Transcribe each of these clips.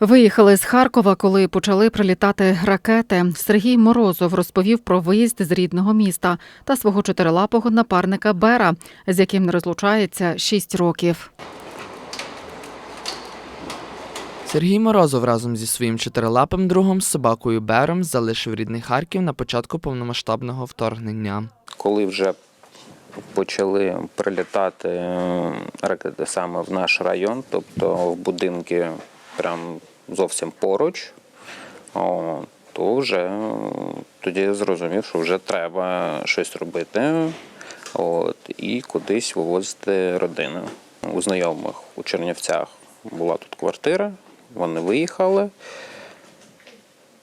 Виїхали з Харкова, коли почали прилітати ракети. Сергій Морозов розповів про виїзд з рідного міста та свого чотирилапого напарника Бера, з яким не розлучається шість років. Сергій Морозов разом зі своїм чотирилапим другом з собакою Бером залишив рідний Харків на початку повномасштабного вторгнення. коли вже почали прилітати е, ракети саме в наш район, тобто в будинки прям зовсім поруч, о, то вже тоді я зрозумів, що вже треба щось робити от, і кудись вивозити родину. У знайомих у Чернівцях була тут квартира, вони виїхали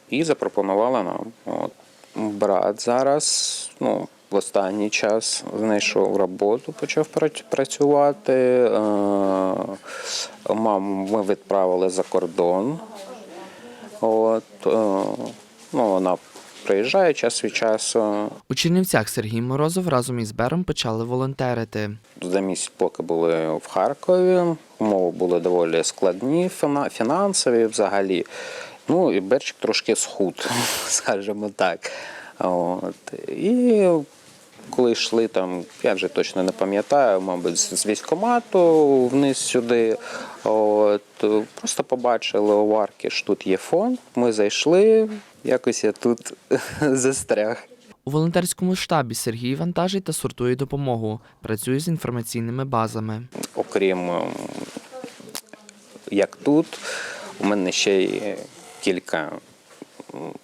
і запропонувала нам. От. Брат зараз, ну, в останній час знайшов роботу, почав працювати. Е, Маму ми відправили за кордон. От, е, ну, вона приїжджає час від часу. У Чернівцях Сергій Морозов разом із Бером почали волонтерити. За місяць, поки були в Харкові, умови були доволі складні, фінансові взагалі. Ну і Берчик трошки схуд, скажімо так. От. І коли йшли там, я вже точно не пам'ятаю, мабуть, з військкомату вниз сюди. От, просто побачили у Варки, що тут є фонд. Ми зайшли, якось я тут застряг. У волонтерському штабі Сергій вантажить та сортує допомогу, працює з інформаційними базами. окрім як тут, у мене ще є кілька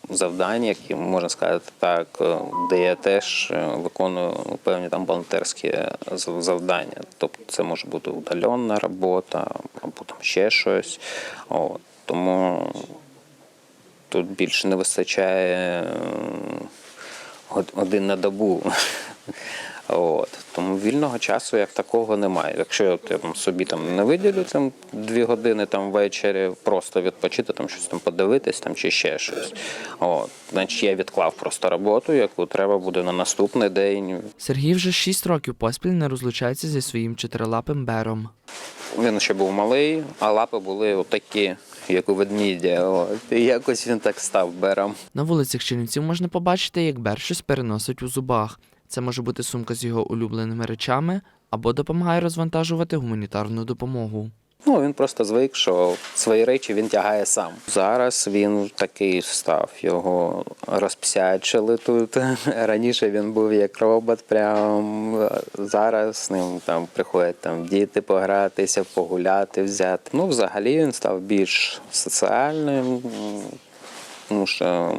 завдань, які можна сказати так, е, де я теж е, виконую певні там волонтерські завдання. Тобто це може бути удаленна робота або там ще щось. От. Тому тут більше не вистачає е, один на добу. От. Тому вільного часу як такого немає. Якщо я там, собі там не виділю там, дві години там, ввечері просто відпочити, там, щось там подивитись там, чи ще щось. От. Значить, я відклав просто роботу, яку треба буде на наступний день. Сергій вже шість років поспіль не розлучається зі своїм чотирилапим Бером. Він ще був малий, а лапи були отакі, як у ведмідя. От. І якось він так став бером. На вулицях Чернівців можна побачити, як Бер щось переносить у зубах. Це може бути сумка з його улюбленими речами або допомагає розвантажувати гуманітарну допомогу. Ну, він просто звик, що свої речі він тягає сам. Зараз він такий став, його розпсячили тут. Раніше він був як робот, прям зараз з ним там приходять там діти погратися, погуляти, взяти. Ну, взагалі він став більш соціальним, тому що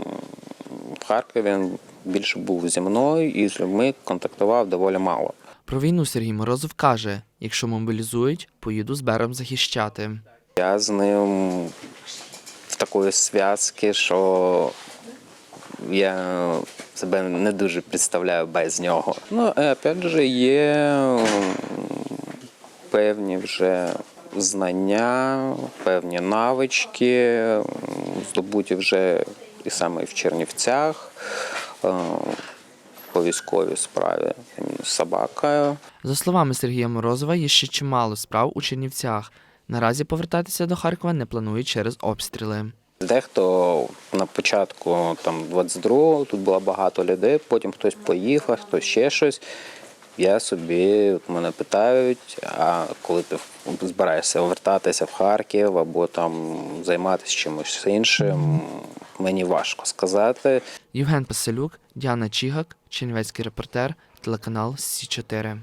в Харкові він більше був зі мною і з людьми контактував доволі мало. Про війну Сергій Морозов каже: якщо мобілізують, поїду з Бером захищати. Я з ним в такої зв'язки, що я себе не дуже представляю без нього. Ну, і опять же, є певні вже знання, певні навички, здобуті вже і саме в Чернівцях. Е, По військовій справі з собакою. За словами Сергія Морозова, є ще чимало справ у Чернівцях. Наразі повертатися до Харкова не планують через обстріли. Дехто на початку там 22-го тут було багато людей, потім хтось поїхав, хтось ще щось. Я собі мене питають, а коли ти збираєшся вертатися в Харків або там займатися чимось іншим, мені важко сказати. Євген Паселюк, Діана Чігак, Чернівецький репортер, телеканал Сі 4